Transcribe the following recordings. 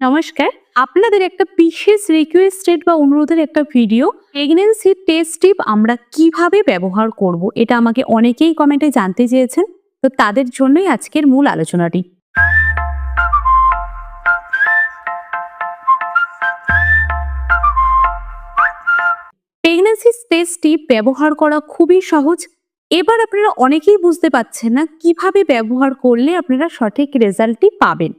নমস্কার, আপনাদের একটা বিশেষ রিকোয়েস্টেড বা অনুরোধের একটা ভিডিও প্রেগনেন্সি টেস্ট টিপ আমরা কীভাবে ব্যবহার করব, এটা আমাকে অনেকেই কমেন্টে জানতে চেয়েছেন, তো তাদের জন্যই আজকের মূল আলোচনাটি। প্রেগনেন্সি টেস্ট টিপ ব্যবহার করা খুবই সহজ। এবার আপনারা অনেকেই বুঝতে পারছেন না কীভাবে ব্যবহার করলে আপনারা সঠিক রেজাল্টটি পাবেন।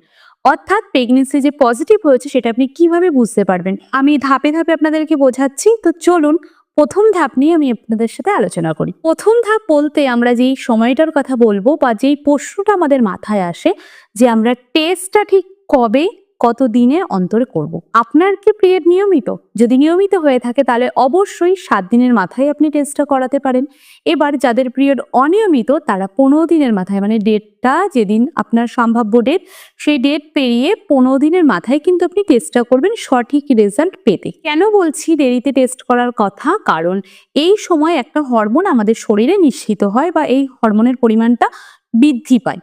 অর্থাৎ প্রেগনেন্সি যে পজিটিভ হয়েছে সেটা আপনি কীভাবে বুঝতে পারবেন? আমি ধাপে ধাপে আপনাদেরকে বোঝাচ্ছি। তো চলুন প্রথম ধাপ নিয়ে আমি আপনাদের সাথে আলোচনা করি। প্রথম ধাপ বলতে আমরা যেই সময়টার কথা বলব বা যেই প্রশ্নটা আমাদের মাথায় আসে যে আমরা টেস্টটা ঠিক কবে কত দিনে অন্তরে করব। আপনার কি পিরিয়ড নিয়মিত? যদি নিয়মিত হয়ে থাকে, তাহলে অবশ্যই সাত দিনের মাথায় আপনি টেস্টটা করাতে পারেন। এবার যাদের পিরিয়ড অনিয়মিত, তারা পনেরো দিনের মাথায় মানে ডেটটা যেদিন আপনার সম্ভাব্য ডেট সেই ডেট পেরিয়ে পনেরো দিনের মাথায় কিন্তু আপনি টেস্টটা করবেন সঠিক রেজাল্ট পেতে। কেন বলছি দেরিতে টেস্ট করার কথা? কারণ এই সময় একটা হরমোন আমাদের শরীরে নিশ্চিত হয় বা এই হরমোনের পরিমাণটা বৃদ্ধি পায়।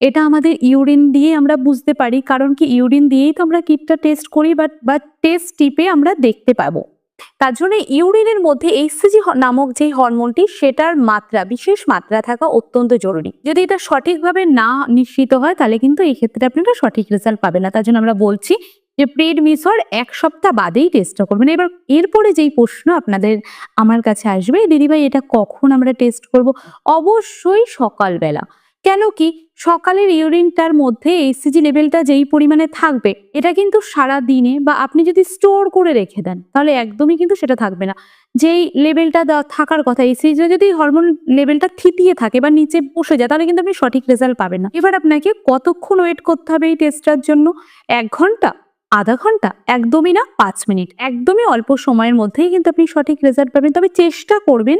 এটা আমাদের ইউরিন দিয়ে আমরা বুঝতে পারি, কারণ কি ইউরিন দিয়েই তো আমরা কিটটা টেস্ট করি বাট বা টেস্ট টিপে আমরা দেখতে পাবো। তার জন্য ইউরিনের মধ্যে এইচসিজি নামক যে হরমোনটি সেটার মাত্রা, বিশেষ মাত্রা থাকা অত্যন্ত জরুরি। যদি এটা সঠিকভাবে না নিশ্চিত হয়, তাহলে কিন্তু এই ক্ষেত্রে আপনারা সঠিক রেজাল্ট পাবেন না। তার জন্য আমরা বলছি যে প্রেড মিসর এক সপ্তাহ বাদেই টেস্টটা করবেন। এবার, এরপরে যেই প্রশ্ন আপনাদের আমার কাছে আসবে, দিদিভাই, এটা কখন আমরা টেস্ট করব? অবশ্যই সকালবেলা। কেন কি সকালের ইউরিনটার মধ্যে এইচসিজি লেভেলটা যেই পরিমাণে থাকবে, এটা কিন্তু সারা দিনে বা আপনি যদি স্টোর করে রেখে দেন, তাহলে একদমই কিন্তু সেটা থাকবে না। যেই লেভেলটা থাকার কথা এইচসিজি যদি হরমোন লেভেলটা থিতিয়ে থাকে বা নিচে বসে যায়, তাহলে কিন্তু আপনি সঠিক রেজাল্ট পাবেন না। এবার আপনাকে কতক্ষণ ওয়েট করতে হবে এই টেস্টটার জন্য? এক ঘণ্টা, আধা ঘণ্টা, একদমই না, পাঁচ মিনিট। একদমই অল্প সময়ের মধ্যেই কিন্তু আপনি সঠিক রেজাল্ট পাবেন। তবে চেষ্টা করবেন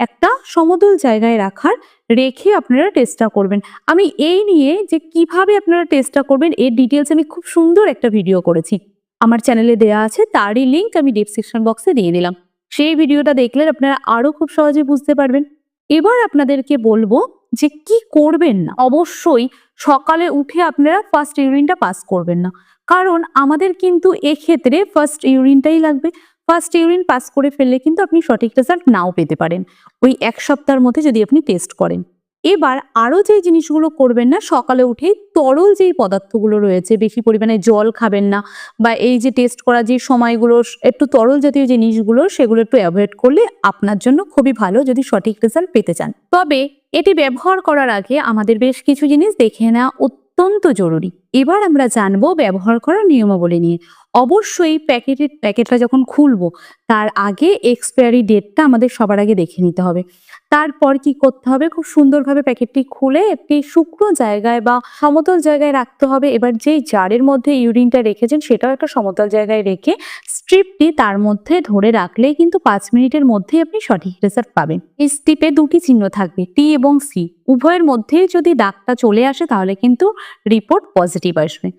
একটা সমতল জায়গায় রাখার রেখে আপনারা টেস্টটা করবেন। আমি এই নিয়ে যে কীভাবে আপনারা টেস্টটা করবেন, এর ডিটেলস আমি খুব সুন্দর একটা ভিডিও করেছি। আমার চ্যানেলে দেওয়া আছে, তারই লিঙ্ক আমি ডিসক্রিপশন বক্সে দিয়ে দিলাম। সেই ভিডিওটা দেখলে আপনারা আরও খুব সহজে বুঝতে পারবেন। এবার আপনাদেরকে বলব যে কি করবেন না, অবশ্যই সকালে উঠে আপনারা ফার্স্ট ইউরিনটা পাস করবেন না। কারণ আমাদের কিন্তু এক্ষেত্রে ফার্স্ট ইউরিনটাই লাগবে। ফার্স্ট ইউরিন পাস করে ফেললে কিন্তু আপনি সঠিক রেজাল্ট নাও পেতে পারেন। ওই এক সপ্তাহের মধ্যে যদি আপনি টেস্ট করেন। এবার আরও যে জিনিসগুলো করবেন না, সকালে উঠে তরল যেই পদার্থগুলো রয়েছে, বেশি পরিমাণে জল খাবেন না বা এই যে টেস্ট করা যে সময়গুলো, একটু তরল জাতীয় জিনিসগুলো, সেগুলো একটু অ্যাভয়েড করলে আপনার জন্য খুবই ভালো যদি সঠিক রেজাল্ট পেতে চান। তবে এটি ব্যবহার করার আগে আমাদের বেশ কিছু জিনিস দেখে নেওয়া অত্যন্ত জরুরি। এবার আমরা জানব ব্যবহার করার নিয়মাবলী নিয়ে। অবশ্যই প্যাকেটের প্যাকেটটা যখন খুলবো, তার আগে এক্সপায়ারি ডেটটা আমাদের সবার আগে দেখে নিতে হবে। তারপর কি করতে হবে? খুব সুন্দরভাবে প্যাকেটটি খুলে একটি শুকনো জায়গায় বা সমতল জায়গায় রাখতে হবে। এবার যেই জারের মধ্যে ইউরিনটা রেখেছেন, সেটাও একটা সমতল জায়গায় রেখে স্ট্রিপটি তার মধ্যে ধরে রাখলে কিন্তু পাঁচ মিনিটের মধ্যেই আপনি সঠিক রেজাল্ট পাবেন। এই স্ট্রিপে দুটি চিহ্ন থাকবে টি এবং সি উভয়ের মধ্যেই যদি দাগটা চলে আসে, তাহলে কিন্তু রিপোর্ট পজিটিভ আসবে।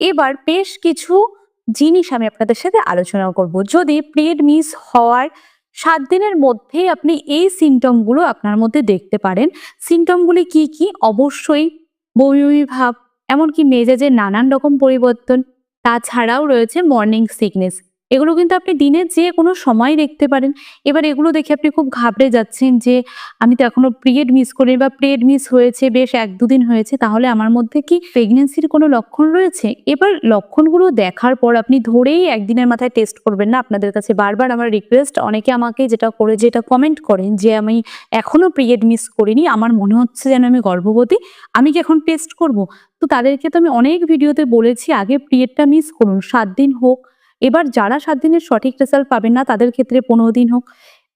এবার বেশ কিছু জিনিস আমি আপনাদের সাথে আলোচনা করব। যদি পিরিয়ড মিস হওয়ার সাত দিনের মধ্যে আপনি এই সিমটমগুলো আপনার মধ্যে দেখতে পারেন সিমটমগুলি কি কি? অবশ্যই বমি ভাব এমনকি মেজাজের নানান রকম পরিবর্তন। তাছাড়াও রয়েছে মর্নিং সিকনেস এগুলো কিন্তু আপনি দিনে যে কোনো সময় দেখতে পারেন। এবার এগুলো দেখে আপনি খুব ঘাবড়ে যাচ্ছেন যে, আমি তো এখনও পিরিয়ড মিস করি বা পিরিয়ড মিস হয়েছে, বেশ এক দুদিন হয়েছে, তাহলে আমার মধ্যে কি প্রেগনেন্সির কোনো লক্ষণ রয়েছে? এবার লক্ষণগুলো দেখার পর আপনি ধরেই একদিনের মাথায় টেস্ট করবেন না। আপনাদের কাছে বারবার আমার রিকোয়েস্ট অনেকে আমাকে যেটা করে, যেটা কমেন্ট করেন যে, আমি এখনও পিরিয়ড মিস করিনি, আমার মনে হচ্ছে যেন আমি গর্ভবতী, আমি কি এখন টেস্ট করব? তো তাদেরকে তো আমি অনেক ভিডিওতে বলেছি, আগে পিরিয়ডটা মিস করুন, সাত দিন হোক এবার যারা সাত দিনের সঠিক রেজাল্ট পাবেন না, তাদের ক্ষেত্রে পনেরো দিন হোক।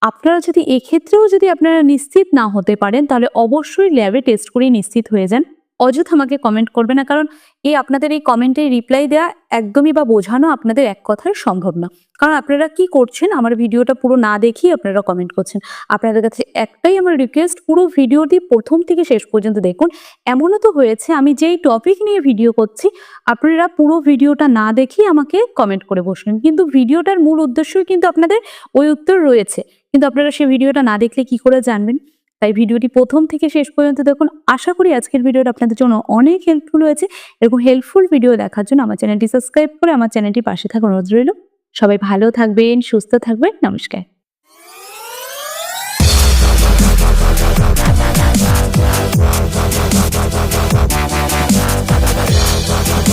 আপনারা যদি এক্ষেত্রেও যদি আপনারা নিশ্চিত না হতে পারেন, তাহলে অবশ্যই ল্যাবে টেস্ট করে নিশ্চিত হয়ে যান। অযথা আমাকে কমেন্ট করবে না, কারণ এই আপনাদের এই কমেন্টে রিপ্লাই দেওয়া একদমই বা বোঝানো আপনাদের এক কথায় সম্ভব না। কারণ আপনারা কি করছেন, আমার ভিডিওটা পুরো না দেখেই আপনারা কমেন্ট করছেন। আপনাদের কাছে একটাই আমার রিকোয়েস্ট পুরো ভিডিওটি প্রথম থেকে শেষ পর্যন্ত দেখুন। এমনও তো হয়েছে, আমি যেই টপিক নিয়ে ভিডিও করছি, আপনারা পুরো ভিডিওটা না দেখেই আমাকে কমেন্ট করে বসলেন। কিন্তু ভিডিওটার মূল উদ্দেশ্যই কিন্তু আপনাদের ওই উত্তর রয়েছে। কিন্তু আপনারা সেই ভিডিওটা না দেখলে কি করে জানবেন? তাই ভিডিওটি প্রথম থেকে শেষ পর্যন্ত দেখুন। আশা করি আজকের ভিডিওটা আপনাদের জন্য অনেক হেল্পফুল হয়েছে। এরকম হেল্পফুল ভিডিও দেখার জন্য আমার চ্যানেলটি সাবস্ক্রাইব করে আমার চ্যানেলটি পাশে থাকুন অনুরোধ রইল। সবাই ভালো থাকবেন, সুস্থ থাকবেন। নমস্কার।